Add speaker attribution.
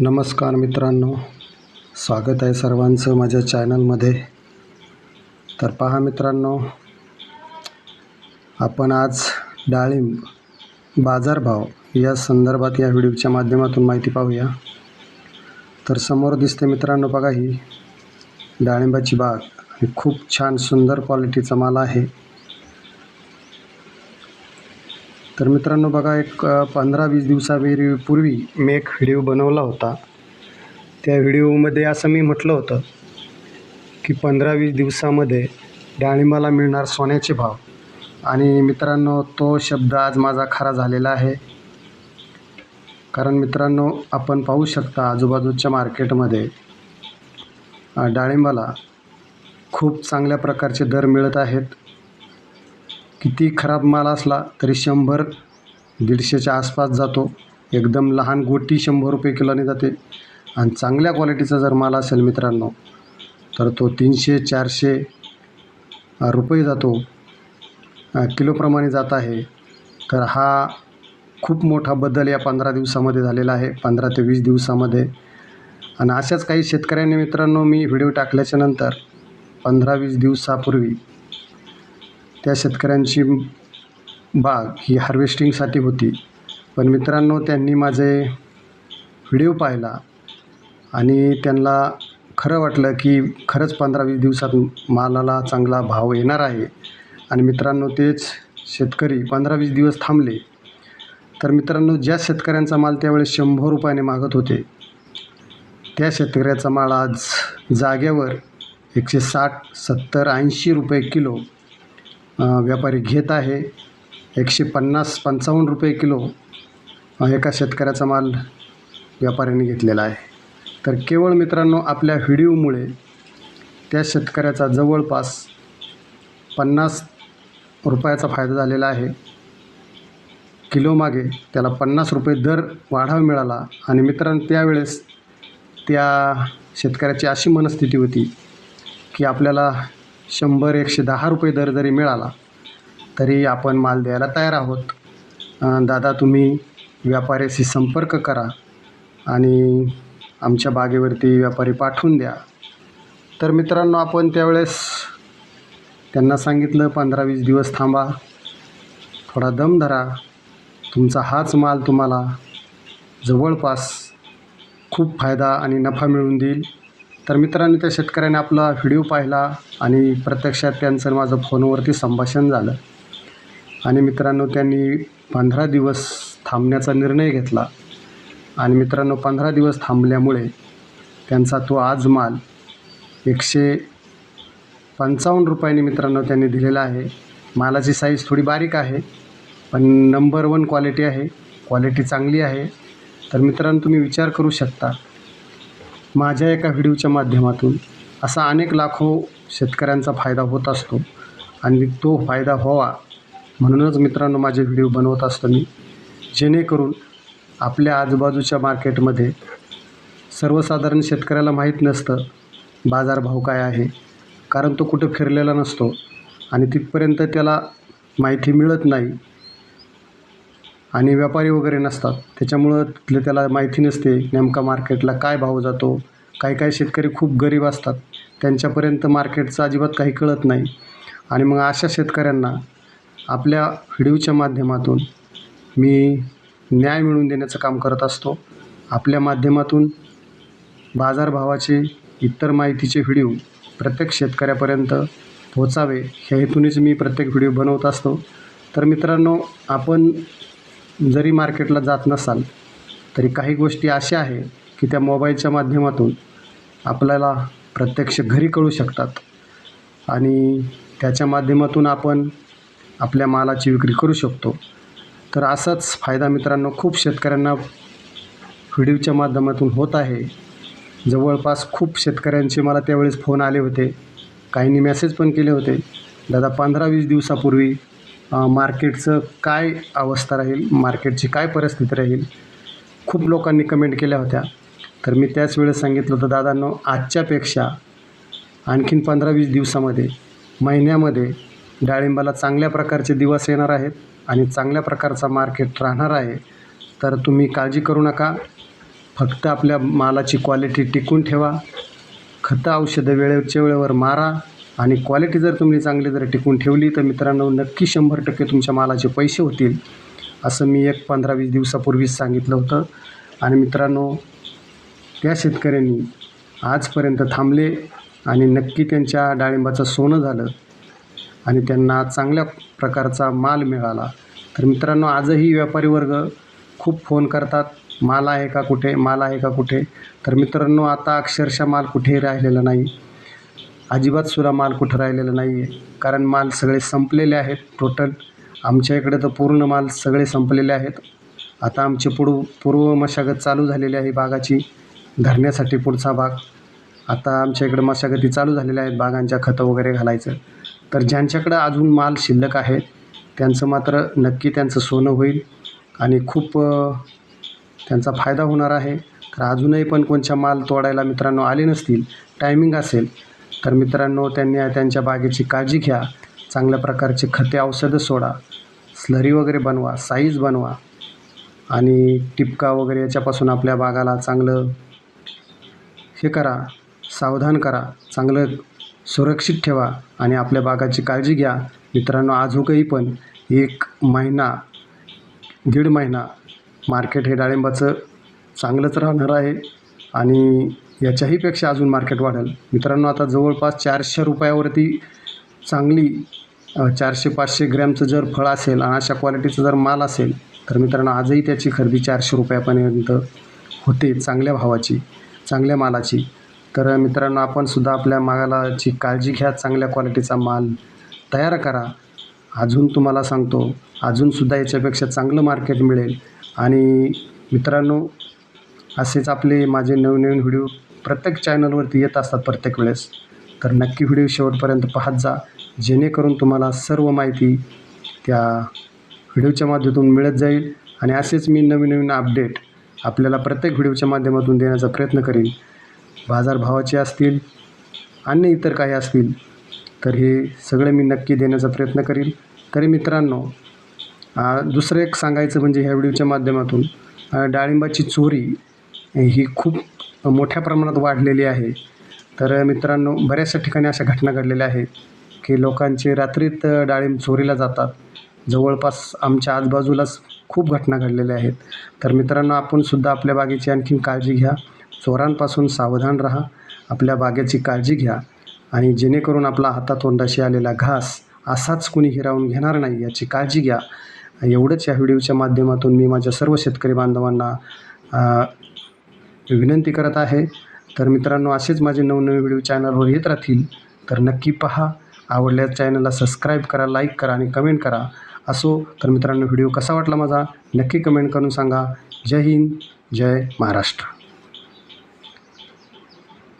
Speaker 1: नमस्कार मित्रांनो. स्वागत आहे सर्वांचं माझ्या चॅनलमध्ये. तर पहा मित्रांनो आपण आज डाळिंब बाजारभाव या संदर्भात या व्हिडिओच्या माध्यमातून माहिती पाहूया. तर समोर दिसते मित्रांनो बघा ही डाळिंबाची बाग. आणि खूप छान सुंदर क्वालिटीचा माल आहे. तर मित्रांनो बघा एक पंधरा वीस दिवसापूर्वी पूर्वी मी एक व्हिडिओ बनवला होता. त्या व्हिडिओमध्ये असं मी म्हटलं होतं की पंधरा वीस दिवसामध्ये डाळिंबाला मिळणार सोन्याचे भाव. आणि मित्रांनो तो शब्द आज माझा खरा झालेला आहे. कारण मित्रांनो आपण पाहू शकता आजूबाजूच्या मार्केटमध्ये डाळिंबाला खूप चांगल्या प्रकारचे दर मिळत आहेत. किती खराब माल असला तरी शंभर दीडशेच्या आसपास जातो. एकदम लहान गोटी शंभर रुपये किलोने जाते. आणि चांगल्या क्वालिटीचा जर माल असेल मित्रांनो तर तो तीनशे चारशे रुपये जातो. किलोप्रमाणे जात आहे. तर हा खूप मोठा बदल या पंधरा दिवसामध्ये झालेला आहे. पंधरा ते वीस दिवसामध्ये. आणि अशाच काही शेतकऱ्यांनी मित्रांनो मी व्हिडिओ टाकल्याच्यानंतर पंधरा वीस दिवसापूर्वी त्या शेतकऱ्यांची बाग ही हार्वेस्टिंगसाठी होती. पण मित्रांनो त्यांनी माझे व्हिडिओ पाहिला आणि त्यांना खरं वाटलं की खरंच पंधरा वीस दिवसात मालाला चांगला भाव येणार आहे. आणि मित्रांनो तेच शेतकरी पंधरा वीस दिवस थांबले. तर मित्रांनो ज्या शेतकऱ्यांचा माल त्यावेळेस शंभर रुपयाने मागत होते त्या शेतकऱ्याचा माल आज जागेवर एकशे साठ सत्तर ऐंशी रुपये किलो व्यापारी घेत आहे. एकशे पन्नास पंचावन्न रुपये किलो एका शेतकऱ्याचा माल व्यापाऱ्यांनी घेतलेला आहे. तर केवळ मित्रांनो आपल्या व्हिडिओमुळे त्या शेतकऱ्याचा जवळपास पन्नास रुपयाचा फायदा झालेला आहे. किलोमागे त्याला पन्नास रुपये दर वाढावा मिळाला आणि मित्रांनो त्यावेळेस त्या शेतकऱ्याची अशी मनस्थिती होती की आपल्याला शंभर एकशे दहा रुपये दर जरी मिळाला तरी आपण माल द्यायला तयार आहोत. दादा तुम्ही व्यापाऱ्याशी संपर्क करा आणि आमच्या बागेवरती व्यापारी पाठवून द्या. तर मित्रांनो आपण त्यावेळेस त्यांना सांगितलं पंधरा वीस दिवस थांबा थोडा दम धरा. तुमचा हाच माल तुम्हाला जवळपास खूप फायदा आणि नफा मिळून देईल. तर मित्रांनो त्या शेतकऱ्याने आपला व्हिडिओ पाहिला आणि प्रत्यक्षात त्यांचं माझं फोनवरती संभाषण झालं. आणि मित्रांनो त्यांनी पंधरा दिवस थांबण्याचा निर्णय घेतला. आणि मित्रांनो पंधरा दिवस थांबल्यामुळे त्यांचा तो आज माल एकशे पंचावन्न रुपयांनी मित्रांनो त्यांनी दिलेला आहे. मालाची साईज थोडी बारीक आहे पण नंबर वन क्वालिटी आहे. क्वालिटी चांगली आहे. तर मित्रांनो तुम्ही विचार करू शकता माझ्या एका व्हिडिओच्या माध्यमातून असा अनेक लाखो शेतकऱ्यांचा फायदा होत असतो आणि तो फायदा व्हावा म्हणूनच मित्रांनो माझे व्हिडिओ बनवत असतो मी जेणेकरून आपल्या आजूबाजूच्या मार्केटमध्ये सर्वसाधारण शेतकऱ्याला माहीत नसतं बाजारभाव काय आहे कारण तो कुठं फिरलेला नसतो आणि तिथपर्यंत त्याला माहिती मिळत नाही. आणि व्यापारी वगैरे नसतात. त्याच्यामुळं तिथलं त्याला माहिती नसते नेमका मार्केटला काय भाव जातो काही काही शेतकरी खूप गरीब असतात. त्यांच्यापर्यंत मार्केटचं अजिबात काही कळत नाही. आणि मग अशा शेतकऱ्यांना आपल्या व्हिडिओच्या माध्यमातून मी न्याय मिळवून देण्याचं काम करत असतो. आपल्या माध्यमातून बाजारभावाचे इतर माहितीचे व्हिडिओ प्रत्येक शेतकऱ्यापर्यंत पोचावे ह्या हेतूनेच मी प्रत्येक व्हिडिओ बनवत असतो. तर मित्रांनो आपण जरी मार्केटला जात नसाल तरी काही गोष्टी अशा आहे की त्या मोबाईलच्या माध्यमातून आपल्याला प्रत्यक्ष घरी कळू शकतात. आणि त्याच्या माध्यमातून आपण आपल्या मालाची विक्री करू शकतो. तर असाच फायदा मित्रांनो खूप शेतकऱ्यांना व्हिडिओच्या माध्यमातून होत आहे. जवळपास खूप शेतकऱ्यांचे मला त्यावेळेस फोन आले होते. काहींनी मेसेज पण केले होते. दादा पंधरा वीस दिवसापूर्वी मार्केटचं काय अवस्था राहील मार्केटची काय परिस्थिती राहील खूप लोकांनी कमेंट केल्या होत्या. तर मी त्याच वेळेस सांगितलं होतं दादांनो आजच्यापेक्षा आणखीन पंधरा वीस दिवसामध्ये महिन्यामध्ये डाळिंबाला चांगल्या प्रकारचे दिवस येणार आहेत आणि चांगल्या प्रकारचा मार्केट राहणार आहे. तर तुम्ही काळजी करू नका. फक्त आपल्या मालाची क्वालिटी टिकून ठेवा. खतं औषधं वेळेच्या वेळेवर मारा. आणि क्वालिटी जर तुम्ही चांगली जर टिकून ठेवली तर मित्रांनो नक्की शंभर टक्के तुमच्या मालाचे पैसे होतील असं मी एक पंधरा वीस दिवसापूर्वीच सांगितलं होतं. आणि मित्रांनो त्या शेतकऱ्यांनी आजपर्यंत थांबले आणि नक्की त्यांच्या डाळिंबाचं सोनं झालं आणि त्यांना चांगल्या प्रकारचा माल मिळाला. तर मित्रांनो आजही व्यापारी वर्ग खूप फोन करतात माल आहे का कुठे माल आहे का कुठे? तर मित्रांनो आता अक्षरशः माल कुठेही राहिलेला नाही. अजिबात सुद्धा माल कुठं राहिलेला नाही आहे कारण माल सगळे संपलेले आहेत टोटल आमच्या इकडे तर पूर्ण माल सगळे संपलेले आहेत. आता आमची पूर्व पूर्व मशागत चालू झालेली आहे बागाची धरण्यासाठी पुढचा भाग. आता आमच्या इकडे मशागती चालू झालेल्या आहेत बागांच्या खतं वगैरे घालायचं. तर ज्यांच्याकडं अजून माल शिल्लक आहे त्यांचं मात्र नक्की त्यांचं सोनं होईल. आणि खूप त्यांचा फायदा होणार आहे. तर अजूनही पण कोणच्या माल तोडायला मित्रांनो आले नसतील टायमिंग असेल तर मित्रांनो त्यांनी त्यांच्या बागेची काळजी घ्या. चांगल्या प्रकारचे खते औषधं सोडा. स्लरी वगैरे बनवा साईज बनवा. आणि टिपका वगैरे याच्यापासून आपल्या बागाला चांगलं हे करा सावधान करा. चांगलं सुरक्षित ठेवा आणि आपल्या बागाची काळजी घ्या. मित्रांनो आजूकही पण एक महिना दीड महिना मार्केट हे डाळिंबाचं चांगलंच राहणार आहे. आणि याच्याही पेक्षा अजून मार्केट वाढेल. मित्रांनो आता जवळपास चारशे रुपयावरती चांगली चारशे पाचशे ग्रॅमचं जर फळ असेल आणि अशा क्वालिटीचं जर माल असेल तर मित्रांनो आजही त्याची खरेदी चारशे रुपयापर्यंत होते चांगल्या भावाची चांगल्या मालाची. तर मित्रांनो आपण सुद्धा आपल्या मालाची काळजी घ्या चांगल्या क्वालिटीचा माल तयार करा. अजून तुम्हाला सांगतो अजूनसुद्धा याच्यापेक्षा चांगलं मार्केट मिळेल. आणि मित्रांनो असेच आपले माझे नवनवीन व्हिडिओ प्रत्येक चॅनलवरती येत असतात प्रत्येक वेळेस. तर नक्की व्हिडिओ शेवटपर्यंत पाहत जा जेणेकरून तुम्हाला सर्व माहिती त्या व्हिडिओच्या माध्यमातून मिळत जाईल आणि असेच मी नवीन नवीन अपडेट आपल्याला प्रत्येक व्हिडिओच्या माध्यमातून देण्याचा प्रयत्न करीन. बाजारभावाचे असतील अन्य इतर काही असतील तर हे सगळे मी नक्की देण्याचा प्रयत्न करीन. तरी मित्रांनो दुसरं एक सांगायचं म्हणजे ह्या व्हिडिओच्या माध्यमातून डाळिंबाची चोरी ही खूप मोठ्या प्रमाणात वाढलेली आहे. तर मित्रांनो बऱ्याचशा ठिकाणी अशा घटना घडलेल्या आहेत की लोकांचे रात्रीत डाळिंब चोरीला जातात. जवळपास आमच्या आजूबाजूलाच खूप घटना घडलेल्या आहेत. तर मित्रांनो आपणसुद्धा आपल्या बागेची आणखीन काळजी घ्या. चोरांपासून सावधान राहा. आपल्या बागेची काळजी घ्या. आणि जेणेकरून आपला हातातोंडाशी आलेला घास असाच कुणी हिरावून घेणार नाही याची काळजी घ्या. एवढंच या व्हिडिओच्या माध्यमातून मी माझ्या सर्व शेतकरी बांधवांना विनंती करत आहे. तर मित्रांनो असेच माझे नवनवीन व्हिडिओ चॅनलवर येत राहतील. तर नक्की पहा. आवडल्यास चॅनलला सबस्क्राईब करा लाईक करा आणि कमेंट करा. असो तर मित्रांनो व्हिडिओ कसा वाटला माझा? नक्की कमेंट करून सांगा. जय हिंद जय महाराष्ट्र.